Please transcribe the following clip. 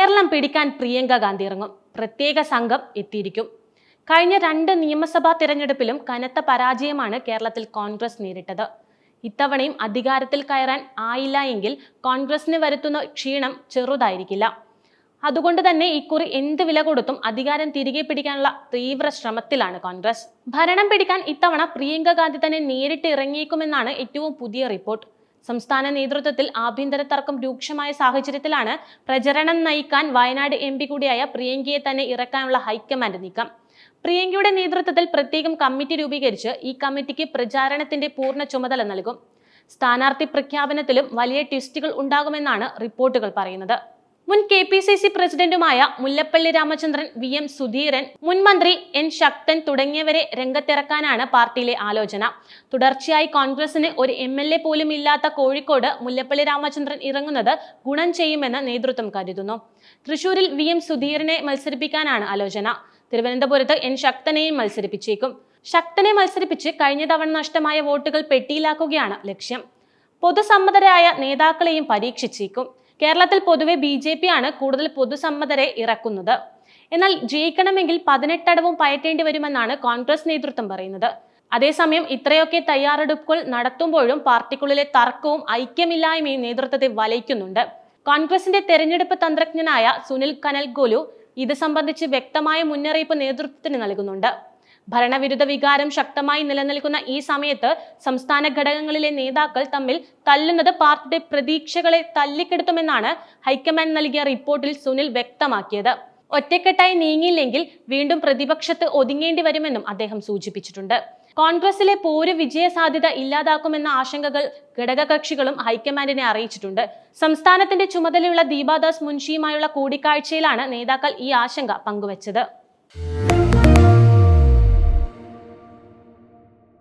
കേരളം പിടിക്കാൻ പ്രിയങ്ക ഗാന്ധി ഇറങ്ങും. പ്രത്യേക സംഘം എത്തിയിരിക്കും. കഴിഞ്ഞ രണ്ട് നിയമസഭാ തിരഞ്ഞെടുപ്പിലും കനത്ത പരാജയമാണ് കേരളത്തിൽ കോൺഗ്രസ് നേരിട്ടത്. ഇത്തവണയും അധികാരത്തിൽ കയറാൻ ആയില്ല എങ്കിൽ കോൺഗ്രസിന് വരുത്തുന്ന ക്ഷീണം ചെറുതായിരിക്കില്ല. അതുകൊണ്ട് തന്നെ ഇക്കുറി എന്ത് വില കൊടുത്തും അധികാരം തിരികെ പിടിക്കാനുള്ള തീവ്ര ശ്രമത്തിലാണ് കോൺഗ്രസ്. ഭരണം പിടിക്കാൻ ഇത്തവണ പ്രിയങ്ക ഗാന്ധി തന്നെ നേരിട്ട് ഇറങ്ങിയേക്കുമെന്നാണ് ഏറ്റവും പുതിയ റിപ്പോർട്ട്. സംസ്ഥാന നേതൃത്വത്തിൽ ആഭ്യന്തര തർക്കം രൂക്ഷമായ സാഹചര്യത്തിലാണ് പ്രചരണം നയിക്കാൻ വയനാട് എം കൂടിയായ പ്രിയങ്കയെ തന്നെ ഇറക്കാനുള്ള ഹൈക്കമാൻഡ് നീക്കം. പ്രിയങ്കയുടെ നേതൃത്വത്തിൽ പ്രത്യേകം കമ്മിറ്റി രൂപീകരിച്ച് ഈ കമ്മിറ്റിക്ക് പ്രചാരണത്തിന്റെ പൂർണ ചുമതല നൽകും. സ്ഥാനാർത്ഥി പ്രഖ്യാപനത്തിലും വലിയ ട്വിസ്റ്റുകൾ ഉണ്ടാകുമെന്നാണ് റിപ്പോർട്ടുകൾ പറയുന്നത്. മുൻ കെ പി സി സി പ്രസിഡന്റുമായ മുല്ലപ്പള്ളി രാമചന്ദ്രൻ വി എം സുധീരൻ മുൻ മന്ത്രി എൻ ശക്തൻ തുടങ്ങിയവരെ രംഗത്തിറക്കാനാണ് പാർട്ടിയിലെ ആലോചന. തുടർച്ചയായി കോൺഗ്രസിന് ഒരു എം എൽ എ പോലും ഇല്ലാത്ത കോഴിക്കോട് മുല്ലപ്പള്ളി രാമചന്ദ്രൻ ഇറങ്ങുന്നത് ഗുണം ചെയ്യുമെന്ന് നേതൃത്വം കരുതുന്നു. തൃശൂരിൽ വി എം സുധീരനെ മത്സരിപ്പിക്കാനാണ് ആലോചന. തിരുവനന്തപുരത്ത് എൻ ശക്തനെയും മത്സരിപ്പിച്ചേക്കും. ശക്തനെ മത്സരിപ്പിച്ച് കഴിഞ്ഞ തവണ നഷ്ടമായ വോട്ടുകൾ പെട്ടിയിലാക്കുകയാണ് ലക്ഷ്യം. പൊതുസമ്മതരായ നേതാക്കളെയും പരീക്ഷിച്ചേക്കും. കേരളത്തിൽ പൊതുവെ ബി ജെ പി ആണ് കൂടുതൽ പൊതുസമ്മതരെ ഇറക്കുന്നത്. എന്നാൽ ജയിക്കണമെങ്കിൽ പതിനെട്ടടവും പയറ്റേണ്ടി വരുമെന്നാണ് കോൺഗ്രസ് നേതൃത്വം പറയുന്നത്. അതേസമയം ഇത്രയൊക്കെ തയ്യാറെടുപ്പുകൾ നടത്തുമ്പോഴും പാർട്ടിക്കുള്ളിലെ തർക്കവും ഐക്യമില്ലായ്മയും നേതൃത്വത്തെ വലയ്ക്കുന്നുണ്ട്. കോൺഗ്രസിന്റെ തെരഞ്ഞെടുപ്പ് തന്ത്രജ്ഞനായ സുനിൽ കനൽഗോലു ഇത് സംബന്ധിച്ച് വ്യക്തമായ മുന്നറിയിപ്പ് നേതൃത്വത്തിന് നൽകുന്നുണ്ട്. ഭരണവിരുദ്ധ വികാരം ശക്തമായി നിലനിൽക്കുന്ന ഈ സമയത്ത് സംസ്ഥാന ഘടകങ്ങളിലെ നേതാക്കൾ തമ്മിൽ തല്ലുന്നത് പാർട്ടിയുടെ പ്രതീക്ഷകളെ തല്ലിക്കെടുത്തുമെന്നാണ് ഹൈക്കമാൻഡ് നൽകിയ റിപ്പോർട്ടിൽ സുനിൽ വ്യക്തമാക്കിയത്. ഒറ്റക്കെട്ടായി നീങ്ങിയില്ലെങ്കിൽ വീണ്ടും പ്രതിപക്ഷത്ത് ഒതുങ്ങേണ്ടി വരുമെന്നും അദ്ദേഹം സൂചിപ്പിച്ചിട്ടുണ്ട്. കോൺഗ്രസിലെ പോര് വിജയ സാധ്യത ഇല്ലാതാക്കുമെന്ന ആശങ്കകൾ ഘടകകക്ഷികളും ഹൈക്കമാൻഡിനെ അറിയിച്ചിട്ടുണ്ട്. സംസ്ഥാനത്തിന്റെ ചുമതലയുള്ള ദീപാദാസ് മുൻഷിയുമായുള്ള കൂടിക്കാഴ്ചയിലാണ് നേതാക്കൾ ഈ ആശങ്ക പങ്കുവച്ചത്.